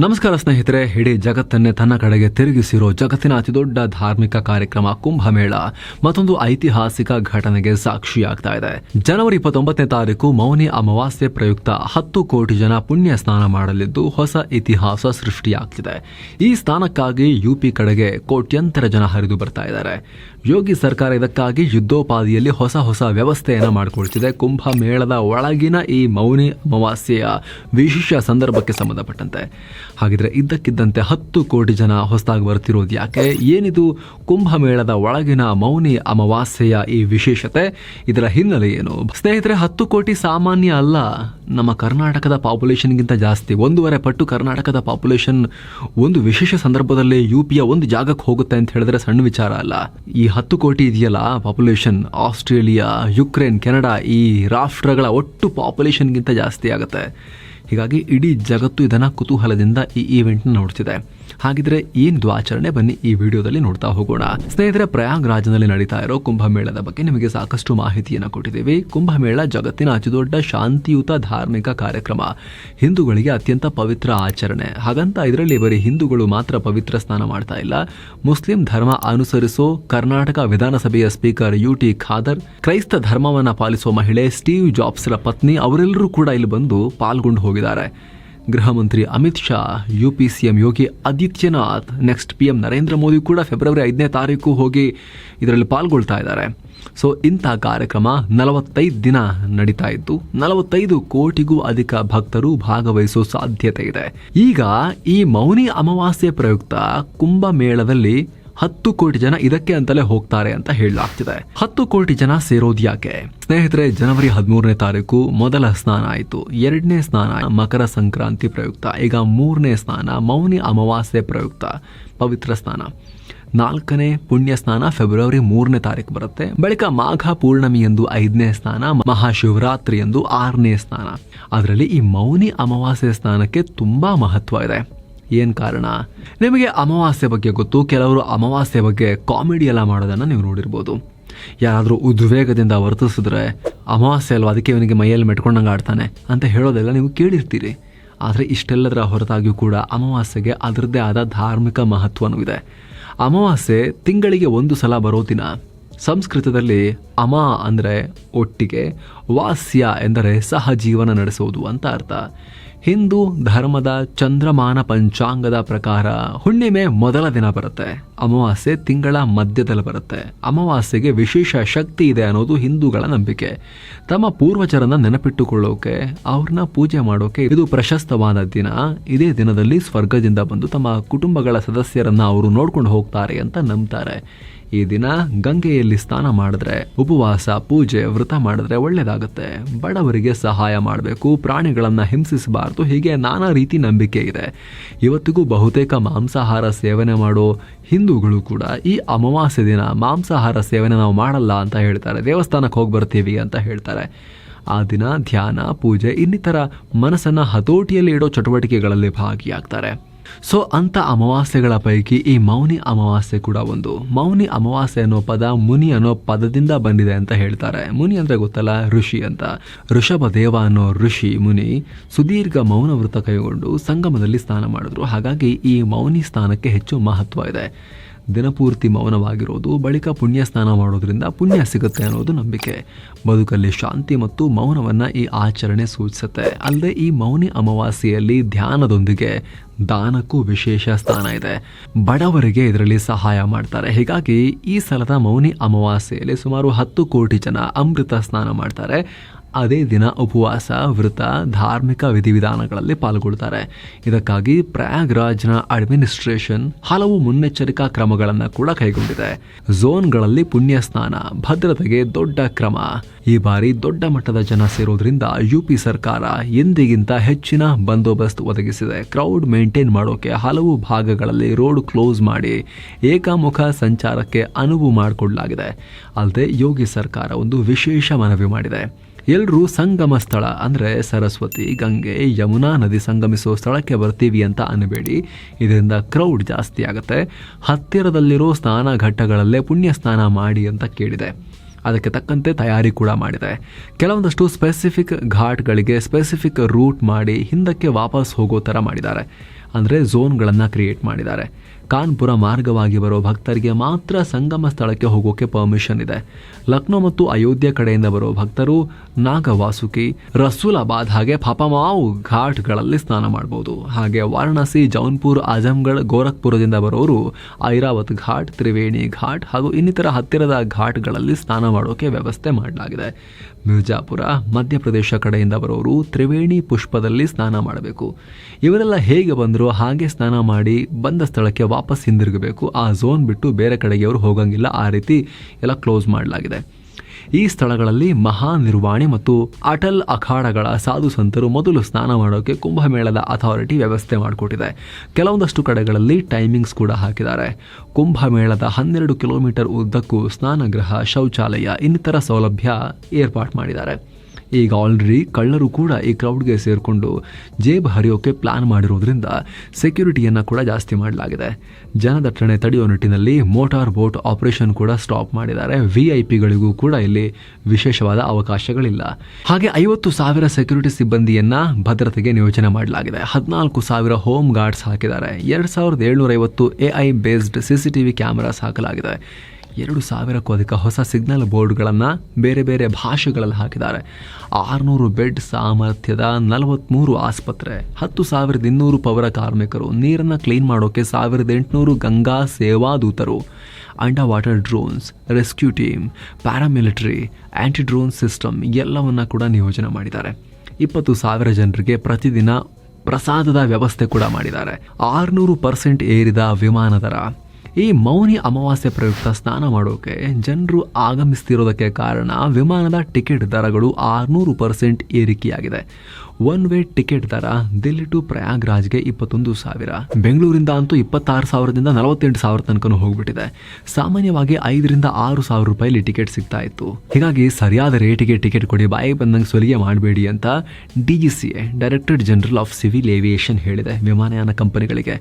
ನಮಸ್ಕಾರ ಸ್ನೇಹಿತರೆ, ಇಡೀ ಜಗತ್ತನ್ನೇ ತನ್ನ ಕಡೆಗೆ ತಿರುಗಿಸಿರೋ ಜಗತ್ತಿನ ಅತಿದೊಡ್ಡ ಧಾರ್ಮಿಕ ಕಾರ್ಯಕ್ರಮ ಕುಂಭಮೇಳ. ಮತ್ತೊಂದು ಐತಿಹಾಸಿಕ ಘಟನೆಗೆ ಸಾಕ್ಷಿಯಾಗ್ತಾ ಇದೆ. ಜನವರಿ ಇಪ್ಪತ್ತೊಂಬತ್ತನೇ ತಾರೀಕು ಮೌನಿ ಅಮಾವಾಸ್ಯೆ ಪ್ರಯುಕ್ತ ಹತ್ತು ಕೋಟಿ ಜನ ಪುಣ್ಯ ಸ್ನಾನ ಮಾಡಲಿದ್ದು ಹೊಸ ಇತಿಹಾಸ ಸೃಷ್ಟಿಯಾಗ್ತಿದೆ. ಈ ಸ್ಥಾನಕ್ಕಾಗಿ ಯುಪಿ ಕಡೆಗೆ ಕೋಟ್ಯಂತರ ಜನ ಹರಿದು ಬರ್ತಾ ಇದ್ದಾರೆ. ಯೋಗಿ ಸರ್ಕಾರ ಇದಕ್ಕಾಗಿ ಯುದ್ಧೋಪಾದಿಯಲ್ಲಿ ಹೊಸ ಹೊಸ ವ್ಯವಸ್ಥೆಯನ್ನು ಮಾಡಿಕೊಳ್ತಿದೆ. ಕುಂಭಮೇಳದ ಒಳಗಿನ ಈ ಮೌನಿ ಅಮಾವಾಸ್ಯೆಯ ವಿಶೇಷ ಸಂದರ್ಭಕ್ಕೆ ಸಂಬಂಧಪಟ್ಟಂತೆ. ಹಾಗಿದ್ರೆ ಇದ್ದಕ್ಕಿದ್ದಂತೆ ಹತ್ತು ಕೋಟಿ ಜನ ಹೊಸದಾಗಿ ಬರ್ತಿರೋದು ಯಾಕೆ? ಏನಿದು? ಕುಂಭಮೇಳದ ಒಳಗಿನ ಮೌನಿ ಅಮಾವಾಸ್ಯೆಯ ಈ ವಿಶೇಷತೆ? ಇದರ ಹಿನ್ನೆಲೆ ಏನು? ಸ್ನೇಹಿತರೆ, ಹತ್ತು ಕೋಟಿ ಸಾಮಾನ್ಯ ಅಲ್ಲ. ನಮ್ಮ ಕರ್ನಾಟಕದ ಪಾಪ್ಯುಲೇಷನ್ಗಿಂತ ಜಾಸ್ತಿ. ಒಂದೂವರೆ ಪಟ್ಟು ಕರ್ನಾಟಕದ ಪಾಪ್ಯುಲೇಷನ್ ಒಂದು ವಿಶೇಷ ಸಂದರ್ಭದಲ್ಲಿ ಯು ಪಿಯ ಒಂದು ಜಾಗಕ್ಕೆ ಹೋಗುತ್ತೆ ಅಂತ ಹೇಳಿದ್ರೆ ಸಣ್ಣ ವಿಚಾರ ಅಲ್ಲ. ಈ ಹತ್ತು ಕೋಟಿ ಇದೆಯಲ್ಲ ಪಾಪ್ಯುಲೇಷನ್ ಆಸ್ಟ್ರೇಲಿಯಾ ಯುಕ್ರೇನ್ ಕೆನಡಾ ಈ ರಾಷ್ಟ್ರಗಳ ಒಟ್ಟು ಪಾಪ್ಯುಲೇಷನ್ಗಿಂತ ಜಾಸ್ತಿ ಆಗುತ್ತೆ. ಹೀಗಾಗಿ ಇಡೀ ಜಗತ್ತು ಇದನ್ನು ಕುತೂಹಲದಿಂದ ಈ ಈವೆಂಟ್ನ ನೋಡ್ತಿದೆ. ಹಾಗಿದ್ರೆ ಏನಿದು ಆಚರಣೆ ಬನ್ನಿ ಈ ವಿಡಿಯೋದಲ್ಲಿ ನೋಡ್ತಾ ಹೋಗೋಣ. ಸ್ನೇಹಿತರೆ, ಪ್ರಯಾಗ್ರಾಜ್ನಲ್ಲಿ ನಡೀತಾ ಇರೋ ಕುಂಭಮೇಳದ ಬಗ್ಗೆ ನಿಮಗೆ ಸಾಕಷ್ಟು ಮಾಹಿತಿಯನ್ನು ಕೊಟ್ಟಿದ್ದೀವಿ. ಕುಂಭಮೇಳ ಜಗತ್ತಿನ ಅತಿದೊಡ್ಡ ಶಾಂತಿಯುತ ಧಾರ್ಮಿಕ ಕಾರ್ಯಕ್ರಮ. ಹಿಂದೂಗಳಿಗೆ ಅತ್ಯಂತ ಪವಿತ್ರ ಆಚರಣೆ. ಹಾಗಂತ ಇದರಲ್ಲಿ ಬರೀ ಹಿಂದೂಗಳು ಮಾತ್ರ ಪವಿತ್ರ ಸ್ನಾನ ಮಾಡ್ತಾ ಇಲ್ಲ. ಮುಸ್ಲಿಂ ಧರ್ಮ ಅನುಸರಿಸೋ ಕರ್ನಾಟಕ ವಿಧಾನಸಭೆಯ ಸ್ಪೀಕರ್ ಯು ಟಿ ಖಾದರ್, ಕ್ರೈಸ್ತ ಧರ್ಮವನ್ನ ಪಾಲಿಸುವ ಮಹಿಳೆ ಸ್ಟೀವ್ ಜಾಬ್ಸ್ರ ಪತ್ನಿ ಅವರೆಲ್ಲರೂ ಕೂಡ ಇಲ್ಲಿ ಬಂದು ಪಾಲ್ಗೊಂಡು ಹೋಗಿದ್ದಾರೆ. ಗೃಹ ಮಂತ್ರಿ Amit Shah U P C M Yogi Adityanath, next P M Narendra Modi ಕೂಡ ಫೆಬ್ರವರಿ ಐದನೇ ತಾರೀಕು ಹೋಗಿ ಇದರಲ್ಲಿ ಪಾಲ್ಗೊಳ್ತಾ ಇದ್ದಾರೆ. ಸೊ ಇಂಥ ಕಾರ್ಯಕ್ರಮ ನಲವತ್ತೈದು ದಿನ ನಡೀತಾ ಇತ್ತು ನಲವತ್ತೈದು ಕೋಟಿಗೂ ಅಧಿಕ ಭಕ್ತರು ಭಾಗವಹಿಸೋ ಸಾಧ್ಯತೆ ಇದೆ. ಈಗ ಈ ಮೌನಿ ಅಮಾವಾಸ್ಯೆ ಪ್ರಯುಕ್ತ ಕುಂಭಮೇಳದಲ್ಲಿ ಹತ್ತು ಕೋಟಿ ಜನ ಇದಕ್ಕೆ ಅಂತಲೇ ಹೋಗ್ತಾರೆ ಅಂತ ಹೇಳಲಾಗ್ತಿದೆ. ಹತ್ತು ಕೋಟಿ ಜನ ಸೇರೋದು ಯಾಕೆ? ಸ್ನೇಹಿತರೆ, ಜನವರಿ ಹದಿಮೂರನೇ ತಾರೀಕು ಮೊದಲ ಸ್ನಾನ ಆಯಿತು. ಎರಡನೇ ಸ್ನಾನ ಮಕರ ಸಂಕ್ರಾಂತಿ ಪ್ರಯುಕ್ತ. ಈಗ ಮೂರನೇ ಸ್ನಾನ ಮೌನಿ ಅಮಾವಾಸ್ಯೆ ಪ್ರಯುಕ್ತ. ಪವಿತ್ರ ಸ್ನಾನ. ನಾಲ್ಕನೇ ಪುಣ್ಯ ಸ್ನಾನ ಫೆಬ್ರವರಿ ಮೂರನೇ ತಾರೀಕು ಬರುತ್ತೆ. ಬಳಿಕ ಮಾಘ ಪೂರ್ಣಮಿ ಎಂದು ಐದನೇ ಸ್ನಾನ ಮಹಾಶಿವರಾತ್ರಿ ಎಂದು ಆರನೇ ಸ್ನಾನ. ಅದರಲ್ಲಿ ಈ ಮೌನಿ ಅಮಾವಾಸ್ಯೆ ಸ್ನಾನಕ್ಕೆ ತುಂಬಾ ಮಹತ್ವ ಇದೆ. ಏನ್ ಕಾರಣ? ನಿಮಗೆ ಅಮಾವಾಸ್ಯೆ ಬಗ್ಗೆ ಗೊತ್ತು, ಕೆಲವರು ಅಮಾವಾಸ್ಯೆ ಬಗ್ಗೆ ಕಾಮಿಡಿ ಎಲ್ಲ ಮಾಡೋದನ್ನು ನೀವು ನೋಡಿರ್ಬೋದು. ಯಾರಾದರೂ ಉದ್ವೇಗದಿಂದ ವರ್ತಿಸಿದ್ರೆ ಅಮಾವಾಸ್ಯೆ ಅಲ್ವಾ, ಅದಕ್ಕೆ ಇವನಿಗೆ ಮೈಯಲ್ಲಿ ಮೆಟ್ಕೊಂಡಂಗೆ ಆಡ್ತಾನೆ ಅಂತ ಹೇಳೋದೆಲ್ಲ ನೀವು ಕೇಳಿರ್ತೀರಿ. ಆದರೆ ಇಷ್ಟೆಲ್ಲದರ ಹೊರತಾಗಿಯೂ ಕೂಡ ಅಮಾವಾಸ್ಯೆಗೆ ಅದರದ್ದೇ ಆದ ಧಾರ್ಮಿಕ ಮಹತ್ವನೂ ಇದೆ. ಅಮಾವಾಸ್ಯೆ ತಿಂಗಳಿಗೆ ಒಂದು ಸಲ ಬರೋ ದಿನ ಸಂಸ್ಕೃತದಲ್ಲಿ ಅಮ ಅಂದರೆ ಒಟ್ಟಿಗೆ ವಾಸ್ಯ ಎಂದರೆ ಸಹಜೀವನ ನಡೆಸುವುದು ಅಂತ ಅರ್ಥ. ಹಿಂದೂ ಧರ್ಮದ ಚಂದ್ರಮಾನ ಪಂಚಾಂಗದ ಪ್ರಕಾರ ಹುಣ್ಣಿಮೆ ಮೊದಲ ದಿನ ಬರುತ್ತೆ. ಅಮಾವಾಸ್ಯೆ ತಿಂಗಳ ಮಧ್ಯದಲ್ಲಿ ಬರುತ್ತೆ. ಅಮಾವಾಸ್ಯೆಗೆ ವಿಶೇಷ ಶಕ್ತಿ ಇದೆ ಅನ್ನೋದು ಹಿಂದೂಗಳ ನಂಬಿಕೆ. ತಮ್ಮ ಪೂರ್ವಜರನ್ನ ನೆನಪಿಟ್ಟುಕೊಳ್ಳೋಕೆ, ಅವ್ರನ್ನ ಪೂಜೆ ಮಾಡೋಕೆ ಇದು ಪ್ರಶಸ್ತವಾದ ದಿನ. ಇದೇ ದಿನದಲ್ಲಿ ಸ್ವರ್ಗದಿಂದ ಬಂದು ತಮ್ಮ ಕುಟುಂಬಗಳ ಸದಸ್ಯರನ್ನ ಅವರು ನೋಡ್ಕೊಂಡು ಹೋಗ್ತಾರೆ ಅಂತ ನಂಬ್ತಾರೆ. ಈ ದಿನ ಗಂಗೆಯಲ್ಲಿ ಸ್ನಾನ ಮಾಡಿದ್ರೆ, ಉಪವಾಸ, ಪೂಜೆ, ವ್ರತ ಮಾಡಿದ್ರೆ ಒಳ್ಳೇದಾಗುತ್ತೆ. ಬಡವರಿಗೆ ಸಹಾಯ ಮಾಡಬೇಕು, ಪ್ರಾಣಿಗಳನ್ನ ಹಿಂಸಿಸಬಾರ್ದು, ಹೀಗೆ ನಾನಾ ರೀತಿ ನಂಬಿಕೆ ಇದೆ. ಇವತ್ತಿಗೂ ಬಹುತೇಕ ಮಾಂಸಾಹಾರ ಸೇವನೆ ಮಾಡೋ ಹಿಂದೂಗಳು ಕೂಡ ಈ ಅಮಾವಾಸ್ಯೆ ದಿನ ಮಾಂಸಾಹಾರ ಸೇವನೆ ನಾವು ಮಾಡಲ್ಲ ಅಂತ ಹೇಳ್ತಾರೆ. ದೇವಸ್ಥಾನಕ್ಕೆ ಹೋಗಿ ಬರ್ತೀವಿ ಅಂತ ಹೇಳ್ತಾರೆ. ಆ ದಿನ ಧ್ಯಾನ, ಪೂಜೆ, ಇನ್ನಿತರ ಮನಸ್ಸನ್ನು ಹತೋಟಿಯಲ್ಲಿ ಇಡೋ ಚಟುವಟಿಕೆಗಳಲ್ಲಿ ಭಾಗಿಯಾಗ್ತಾರೆ. ಸೊ ಅಂತ ಅಮಾವಾಸ್ಯೆಗಳ ಪೈಕಿ ಈ ಮೌನಿ ಅಮಾವಾಸ್ಯೆ ಕೂಡ ಒಂದು. ಮೌನಿ ಅಮಾವಾಸ್ಯೆ ಅನ್ನೋ ಪದ ಮುನಿ ಅನ್ನೋ ಪದದಿಂದ ಬಂದಿದೆ ಅಂತ ಹೇಳ್ತಾರೆ. ಮುನಿ ಅಂದ್ರೆ ಗೊತ್ತಲ್ಲ? ಋಷಿ ಅಂತ. ಋಷಭ ದೇವ ಅನ್ನೋ ಋಷಿ ಮುನಿ ಸುದೀರ್ಘ ಮೌನ ವೃತ್ತ ಕೈಗೊಂಡು ಸಂಗಮದಲ್ಲಿ ಸ್ನಾನ ಮಾಡಿದ್ರು. ಹಾಗಾಗಿ ಈ ಮೌನಿ ಸ್ಥಾನಕ್ಕೆ ಹೆಚ್ಚು ಮಹತ್ವ ಇದೆ. ದಿನಪೂರ್ತಿ ಮೌನವಾಗಿರೋದು, ಬಳಿಕ ಪುಣ್ಯ ಸ್ನಾನ ಮಾಡೋದ್ರಿಂದ ಪುಣ್ಯ ಸಿಗುತ್ತೆ ಅನ್ನೋದು ನಂಬಿಕೆ. ಬದುಕಲ್ಲಿ ಶಾಂತಿ ಮತ್ತು ಮೌನವನ್ನು ಈ ಆಚರಣೆ ಸೂಚಿಸುತ್ತೆ. ಅಲ್ಲದೆ ಈ ಮೌನಿ ಅಮಾವಾಸ್ಯೆಯಲ್ಲಿ ಧ್ಯಾನದೊಂದಿಗೆ ದಾನಕ್ಕೂ ವಿಶೇಷ ಸ್ಥಾನ ಇದೆ. ಬಡವರಿಗೆ ಇದರಲ್ಲಿ ಸಹಾಯ ಮಾಡ್ತಾರೆ. ಹೀಗಾಗಿ ಈ ಸಲದ ಮೌನಿ ಅಮಾವಾಸ್ಯೆಯಲ್ಲಿ ಸುಮಾರು ಹತ್ತು ಕೋಟಿ ಜನ ಅಮೃತ ಸ್ನಾನ ಮಾಡ್ತಾರೆ. ಅದೇ ದಿನ ಉಪವಾಸ ವೃತ ಧಾರ್ಮಿಕ ವಿಧಿವಿಧಾನಗಳಲ್ಲಿ ಪಾಲ್ಗೊಳ್ತಾರೆ. ಇದಕ್ಕಾಗಿ ಪ್ರಯಾಗ್ರಾಜ್ನ ಅಡ್ಮಿನಿಸ್ಟ್ರೇಷನ್ ಹಲವು ಮುನ್ನೆಚ್ಚರಿಕಾ ಕ್ರಮಗಳನ್ನು ಕೂಡ ಕೈಗೊಂಡಿದೆ. ಝೋನ್ಗಳಲ್ಲಿ ಪುಣ್ಯ ಸ್ನಾನ ಭದ್ರತೆಗೆ ದೊಡ್ಡ ಕ್ರಮ. ಈ ಬಾರಿ ದೊಡ್ಡ ಮಟ್ಟದ ಜನ ಸೇರೋದ್ರಿಂದ ಯುಪಿ ಸರ್ಕಾರ ಎಂದಿಗಿಂತ ಹೆಚ್ಚಿನ ಬಂದೋಬಸ್ತ್ ಒದಗಿಸಿದೆ. ಕ್ರೌಡ್ ಮೇಂಟೈನ್ ಮಾಡೋಕೆ ಹಲವು ಭಾಗಗಳಲ್ಲಿ ರೋಡ್ ಕ್ಲೋಸ್ ಮಾಡಿ ಏಕಮುಖ ಸಂಚಾರಕ್ಕೆ ಅನುವು ಮಾಡಿಕೊಡಲಾಗಿದೆ ಅಲ್ಲದೆ ಯೋಗಿ ಸರ್ಕಾರ ಒಂದು ವಿಶೇಷ ಮನವಿ ಮಾಡಿದೆ. ಎಲ್ಲರೂ ಸಂಗಮ ಸ್ಥಳ ಅಂದರೆ ಸರಸ್ವತಿ, ಗಂಗೆ, ಯಮುನಾ ನದಿ ಸಂಗಮಿಸೋ ಸ್ಥಳಕ್ಕೆ ಬರ್ತೀವಿ ಅಂತ ಅನ್ನಬೇಡಿ ಇದರಿಂದ ಕ್ರೌಡ್ ಜಾಸ್ತಿ ಆಗುತ್ತೆ. ಹತ್ತಿರದಲ್ಲಿರೋ ಸ್ನಾನ ಘಟ್ಟಗಳಲ್ಲೇ ಪುಣ್ಯ ಸ್ನಾನ ಮಾಡಿ ಅಂತ ಕೇಳಿದೆ. ಅದಕ್ಕೆ ತಕ್ಕಂತೆ ತಯಾರಿ ಕೂಡ ಮಾಡಿದೆ. ಕೆಲವೊಂದಷ್ಟು ಸ್ಪೆಸಿಫಿಕ್ ಘಾಟ್ಗಳಿಗೆ ಸ್ಪೆಸಿಫಿಕ್ ರೂಟ್ ಮಾಡಿ ಹಿಂದಕ್ಕೆ ವಾಪಸ್ ಹೋಗೋ ಥರ ಮಾಡಿದ್ದಾರೆ. ಅಂದರೆ ಝೋನ್ಗಳನ್ನು ಕ್ರಿಯೇಟ್ ಮಾಡಿದ್ದಾರೆ. ಕಾನ್ಪುರ ಮಾರ್ಗವಾಗಿ ಬರೋ ಭಕ್ತರಿಗೆ ಮಾತ್ರ ಸಂಗಮ ಸ್ಥಳಕ್ಕೆ ಹೋಗೋಕೆ ಪರ್ಮಿಷನ್ ಇದೆ. ಲಕ್ನೋ ಮತ್ತು ಅಯೋಧ್ಯೆ ಕಡೆಯಿಂದ ಬರೋ ಭಕ್ತರು ನಾಗವಾಸುಕಿ, ರಸೂಲಾಬಾದ್ ಹಾಗೆ ಫಪಮಾವು ಘಾಟ್ಗಳಲ್ಲಿ ಸ್ನಾನ ಮಾಡಬಹುದು ಹಾಗೆ ವಾರಣಾಸಿ, ಜೌನ್ಪುರ್, ಆಜಮ್ಗಢ್, ಗೋರಖ್ಪುರದಿಂದ ಬರೋರು ಐರಾವತ್ ಘಾಟ್, ತ್ರಿವೇಣಿ ಘಾಟ್ ಹಾಗೂ ಇನ್ನಿತರ ಹತ್ತಿರದ ಘಾಟ್ಗಳಲ್ಲಿ ಸ್ನಾನ ಮಾಡೋಕೆ ವ್ಯವಸ್ಥೆ ಮಾಡಲಾಗಿದೆ. ಮಿರ್ಜಾಪುರ, ಮಧ್ಯಪ್ರದೇಶ ಕಡೆಯಿಂದ ಬರೋರು ತ್ರಿವೇಣಿ ಪುಷ್ಪದಲ್ಲಿ ಸ್ನಾನ ಮಾಡಬೇಕು. ಇವರೆಲ್ಲ ಹೇಗೆ ಬಂದರೂ ಹಾಗೆ ಸ್ನಾನ ಮಾಡಿ ಬಂದ ಸ್ಥಳಕ್ಕೆ ವಾಪಸ್ ಹಿಂದಿರುಗಬೇಕು. ಆ ಝೋನ್ ಬಿಟ್ಟು ಬೇರೆ ಕಡೆಗೆ ಅವರು ಹೋಗಂಗಿಲ್ಲ. ಆ ರೀತಿ ಎಲ್ಲ ಕ್ಲೋಸ್ ಮಾಡಲಾಗಿದೆ. ಈ ಸ್ಥಳಗಳಲ್ಲಿ ಮಹಾ ಮಹಾನಿರ್ವಾಣಿ ಮತ್ತು ಅಟಲ್ ಅಖಾಡಗಳ ಸಾಧು ಸಂತರು ಮೊದಲು ಸ್ನಾನ ಮಾಡೋಕ್ಕೆ ಕುಂಭಮೇಳದ ಅಥಾರಿಟಿ ವ್ಯವಸ್ಥೆ ಮಾಡಿಕೊಟ್ಟಿದೆ. ಕೆಲವೊಂದಷ್ಟು ಕಡೆಗಳಲ್ಲಿ ಟೈಮಿಂಗ್ಸ್ ಕೂಡ ಹಾಕಿದ್ದಾರೆ. ಕುಂಭಮೇಳದ ಹನ್ನೆರಡು ಕಿಲೋಮೀಟರ್ ಉದ್ದಕ್ಕೂ ಸ್ನಾನಗೃಹ, ಶೌಚಾಲಯ, ಇನ್ನಿತರ ಸೌಲಭ್ಯ ಏರ್ಪಾಟ್ ಮಾಡಿದ್ದಾರೆ. ಈಗ ಆಲ್ರೆಡಿ ಕಳ್ಳರು ಕೂಡ ಈ ಕ್ರೌಡ್ಗೆ ಸೇರಿಕೊಂಡು ಜೇಬ್ ಹರಿಯೋಕೆ ಪ್ಲಾನ್ ಮಾಡಿರೋದ್ರಿಂದ ಸೆಕ್ಯೂರಿಟಿಯನ್ನು ಕೂಡ ಜಾಸ್ತಿ ಮಾಡಲಾಗಿದೆ. ಜನದಟ್ಟಣೆ ತಡೆಯೋ ನಿಟ್ಟಿನಲ್ಲಿ ಮೋಟಾರ್ ಬೋಟ್ ಆಪರೇಷನ್ ಕೂಡ ಸ್ಟಾಪ್ ಮಾಡಿದ್ದಾರೆ. ವಿ ಐ ಪಿಗಳಿಗೂ ಕೂಡ ಇಲ್ಲಿ ವಿಶೇಷವಾದ ಅವಕಾಶಗಳಿಲ್ಲ. ಹಾಗೆ ಐವತ್ತು ಸಾವಿರ ಸೆಕ್ಯೂರಿಟಿ ಸಿಬ್ಬಂದಿಯನ್ನ ಭದ್ರತೆಗೆ ನಿಯೋಜನೆ ಮಾಡಲಾಗಿದೆ. ಹದಿನಾಲ್ಕು ಸಾವಿರ ಹೋಮ್ ಗಾರ್ಡ್ಸ್ ಹಾಕಿದ್ದಾರೆ. ಎರಡು ಸಾವಿರದ ಏಳ್ನೂರ ಐವತ್ತು A I based CCTV cameras ಹಾಕಲಾಗಿದೆ. ಎರಡು ಸಾವಿರಕ್ಕೂ ಅಧಿಕ ಹೊಸ ಸಿಗ್ನಲ್ ಬೋರ್ಡ್ಗಳನ್ನು ಬೇರೆ ಬೇರೆ ಭಾಷೆಗಳಲ್ಲಿ ಹಾಕಿದ್ದಾರೆ. ಆರುನೂರು ಬೆಡ್ ಸಾಮರ್ಥ್ಯದ ನಲವತ್ತ್ಮೂರು ಆಸ್ಪತ್ರೆ, ಹತ್ತು ಸಾವಿರದ ಇನ್ನೂರು ಪೌರ ಕಾರ್ಮಿಕರು, ನೀರನ್ನು ಕ್ಲೀನ್ ಮಾಡೋಕೆ ಸಾವಿರದ ಎಂಟುನೂರು Ganga ಸೇವಾದೂತರು under water drones, rescue team, paramilitary anti drone system ಎಲ್ಲವನ್ನ ಕೂಡ ನಿಯೋಜನೆ ಮಾಡಿದ್ದಾರೆ. ಇಪ್ಪತ್ತು ಸಾವಿರ ಜನರಿಗೆ ಪ್ರತಿದಿನ ಪ್ರಸಾದದ ವ್ಯವಸ್ಥೆ ಕೂಡ ಮಾಡಿದ್ದಾರೆ. ಆರುನೂರು ಪರ್ಸೆಂಟ್ ಏರಿದ ವಿಮಾನ ದರ ಈ ಮೌನಿ ಅಮಾವಾಸ್ಯೆ ಪ್ರಯುಕ್ತ ಸ್ನಾನ ಮಾಡೋಕೆ ಜನರು ಆಗಮಿಸ್ತಿರೋದಕ್ಕೆ ಕಾರಣ ವಿಮಾನದ ಟಿಕೆಟ್ ದರಗಳು ಆರುನೂರು ಪರ್ಸೆಂಟ್ ಏರಿಕೆಯಾಗಿದೆ. ಒನ್ ವೇ ಟಿಕೆಟ್ ದರ ದಿಲ್ಲಿ ಟು ಪ್ರಯಾಗ್ರಾಜ್ಗೆ ಇಪ್ಪತ್ತೊಂದು ಸಾವಿರ. ಬೆಂಗಳೂರಿಂದ ಅಂತೂ ಇಪ್ಪತ್ತಾರು ಸಾವಿರದಿಂದ ನಲವತ್ತೆಂಟು ಸಾವಿರ ತನಕ ಹೋಗ್ಬಿಟ್ಟಿದೆ. ಸಾಮಾನ್ಯವಾಗಿ ಐದರಿಂದ ಆರು ಸಾವಿರ ರೂಪಾಯಿಲಿ ಟಿಕೆಟ್ ಸಿಗ್ತಾ ಇತ್ತು. ಹೀಗಾಗಿ ಸರಿಯಾದ ರೇಟಿಗೆ ಟಿಕೆಟ್ ಕೊಡಿ, ಬಾಯಿ ಬಂದಂಗೆ ಸೊಲಿಗೆ ಮಾಡಬೇಡಿ ಅಂತ D G C A director general of civil aviation ಹೇಳಿದೆ ವಿಮಾನಯಾನ ಕಂಪನಿಗಳಿಗೆ.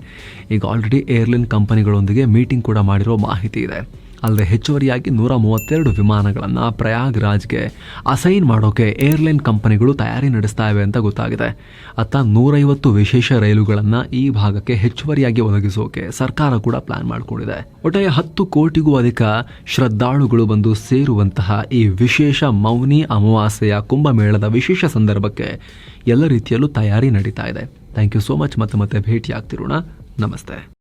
ಈಗ ಆಲ್ರೆಡಿ ಏರ್ಲೈನ್ ಕಂಪನಿಗಳೊಂದಿಗೆ ಮೀಟಿಂಗ್ ಕೂಡ ಮಾಡಿರೋ ಮಾಹಿತಿ ಇದೆ. ಅಲ್ಲದೆ ಹೆಚ್ಚುವರಿಯಾಗಿ ನೂರ ಮೂವತ್ತೆರಡು ವಿಮಾನಗಳನ್ನು ಪ್ರಯಾಗ್ರಾಜ್ಗೆ ಅಸೈನ್ ಮಾಡೋಕೆ ಏರ್ಲೈನ್ ಕಂಪನಿಗಳು ತಯಾರಿ ನಡೆಸ್ತಾ ಇವೆ ಅಂತ ಗೊತ್ತಾಗಿದೆ. ಅತ್ತ ನೂರೈವತ್ತು ವಿಶೇಷ ರೈಲುಗಳನ್ನು ಈ ಭಾಗಕ್ಕೆ ಹೆಚ್ಚುವರಿಯಾಗಿ ಒದಗಿಸೋಕೆ ಸರ್ಕಾರ ಕೂಡ ಪ್ಲಾನ್ ಮಾಡಿಕೊಂಡಿದೆ. ಒಟ್ಟಾರೆ ಹತ್ತು ಕೋಟಿಗೂ ಅಧಿಕ ಶ್ರದ್ಧಾಳುಗಳು ಬಂದು ಸೇರುವಂತಹ ಈ ವಿಶೇಷ ಮೌನಿ ಅಮಾವಾಸ್ಯೆಯ ಕುಂಭಮೇಳದ ವಿಶೇಷ ಸಂದರ್ಭಕ್ಕೆ ಎಲ್ಲ ರೀತಿಯಲ್ಲೂ ತಯಾರಿ ನಡೀತಾ ಇದೆ. Thank you so much. ಮತ್ತೆ ಮತ್ತೆ ಭೇಟಿಯಾಗ್ತಿರೋಣ. ನಮಸ್ತೆ.